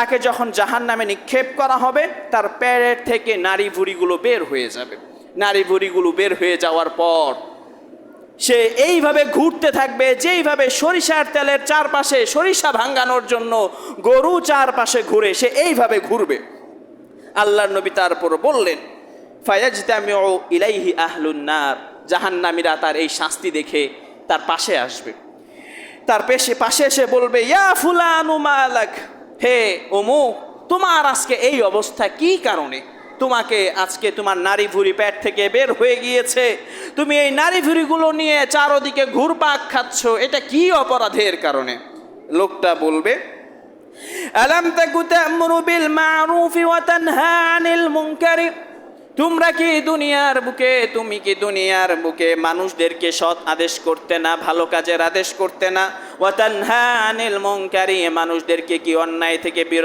তাকে যখন জাহান নামে নিক্ষেপ করা হবে, তার পেটের থেকে নারী ভুড়িগুলো বের হয়ে যাবে। নারী ভুড়িগুলো বের হয়ে যাওয়ার পর সে এইভাবে ঘুরতে থাকবে, যেইভাবে সরিষার তেলের চারপাশে সরিষা ভাঙ্গানোর জন্য গরু চারপাশে ঘুরে সে এইভাবে ঘুরবে। আল্লাহ নবী তারপর বললেন, ফায়াজতামিউ ইলাইহি আহলুন্নার জাহান্নামীরা তার এই শাস্তি দেখে তার পাশে আসবে। তার পেশে, পাশে এসে বলবে, ইয়া ফুলানু মালাক। হে ওমু, তোমার আজকে এই অবস্থা কি কারণে? তোমাকে আজকে তোমার নারী ভুরি প্যাট থেকে বের হয়ে গিয়েছে। তুমি এই নারী ভুরিগুলো নিয়ে চারোদিকে ঘুরপাক খাচ্ছ, এটা কি অপরাধের কারণে? লোকটা বলবে, আলাম তাকুতা তা'মুরু বিল মা'রুফি ওয়া তানহা আনিল মুনকারি? তোমরা কি দুনিয়ার বুকে, তুমি কি দুনিয়ার বুকে মানুষদেরকে সৎ আদেশ করতে না, ভালো কাজের আদেশ করতে না? ওয়া হ্যাঁ আনিল মানুষদেরকে কি অন্যায় থেকে বিরত